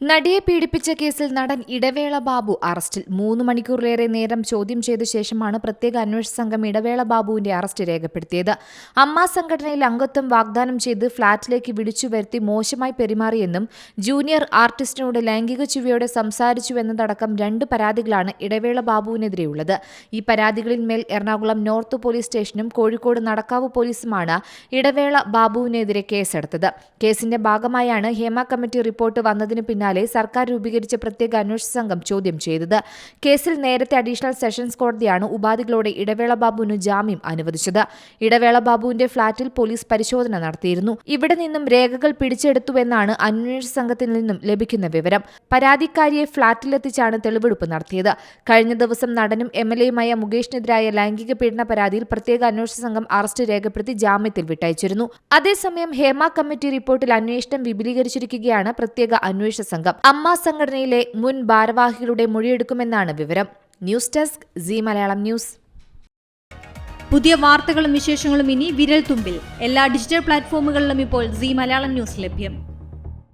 നടിയെ പീഡിപ്പിച്ച കേസിൽ നടൻ ഇടവേള ബാബു അറസ്റ്റിൽ. മൂന്ന് മണിക്കൂറിലേറെ നേരം ചോദ്യം ചെയ്ത ശേഷമാണ് പ്രത്യേക അന്വേഷണ സംഘം ഇടവേള ബാബുവിന്റെ അറസ്റ്റ് രേഖപ്പെടുത്തിയത്. അമ്മ സംഘടനയിൽ അംഗത്വം വാഗ്ദാനം ചെയ്ത് ഫ്ളാറ്റിലേക്ക് വിളിച്ചു വരുത്തി മോശമായി പെരുമാറിയെന്നും ജൂനിയർ ആർട്ടിസ്റ്റിനോട് ലൈംഗിക ചുവയോടെ സംസാരിച്ചുവെന്നതടക്കം രണ്ട് പരാതികളാണ് ഇടവേള ബാബുവിനെതിരെയുള്ളത്. ഈ പരാതികളിൽ മേൽ എറണാകുളം നോർത്ത് പോലീസ് സ്റ്റേഷനും കോഴിക്കോട് നടക്കാവ് പോലീസുമാണ് ഇടവേള ബാബുവിനെതിരെ കേസെടുത്തത്. കേസിന്റെ ഭാഗമായാണ് ഹേമ കമ്മിറ്റി റിപ്പോർട്ട് വന്നതിന് പിന്നാലെ സർക്കാർ രൂപീകരിച്ച പ്രത്യേക അന്വേഷണ സംഘം ചോദ്യം ചെയ്തത്. കേസിൽ നേരത്തെ അഡീഷണൽ സെഷൻസ് കോടതിയാണ് ഉപാധികളോടെ ഇടവേള ബാബുവിന് ജാമ്യം അനുവദിച്ചത്. ഇടവേള ബാബുവിന്റെ ഫ്ളാറ്റിൽ പോലീസ് പരിശോധന നടത്തിയിരുന്നു. ഇവിടെ നിന്നും രേഖകൾ പിടിച്ചെടുത്തുവെന്നാണ് അന്വേഷണ സംഘത്തിൽ നിന്നും ലഭിക്കുന്ന വിവരം. പരാതിക്കാരിയെ ഫ്ളാറ്റിലെത്തിച്ചാണ് തെളിവെടുപ്പ് നടത്തിയത്. കഴിഞ്ഞ ദിവസം നടനും എം എൽ എയുമായ മുകേഷിനെതിരായ ലൈംഗിക പീഡന പരാതിയിൽ പ്രത്യേക അന്വേഷണ സംഘം അറസ്റ്റ് രേഖപ്പെടുത്തി ജാമ്യത്തിൽ വിട്ടയച്ചിരുന്നു. അതേസമയം ഹേമ കമ്മിറ്റി റിപ്പോർട്ടിൽ അന്വേഷണം വിപുലീകരിച്ചിരിക്കുകയാണ് പ്രത്യേക അന്വേഷണ സംഘം അമ്മ സംഘടനയിലെ മുൻ ഭാരവാഹികളുടെ മൊഴിയെടുക്കുമെന്നാണ് വിവരം. News desk C Malayalam news. പുതിയ വാർത്തകളും വിശേഷങ്ങളും ഇനി വിരൽ തുമ്പിൽ എല്ലാ ഡിജിറ്റൽ പ്ലാറ്റ്ഫോമുകളിലും ഇപ്പോൾ സി മലയാളം ന്യൂസ് ലഭ്യം.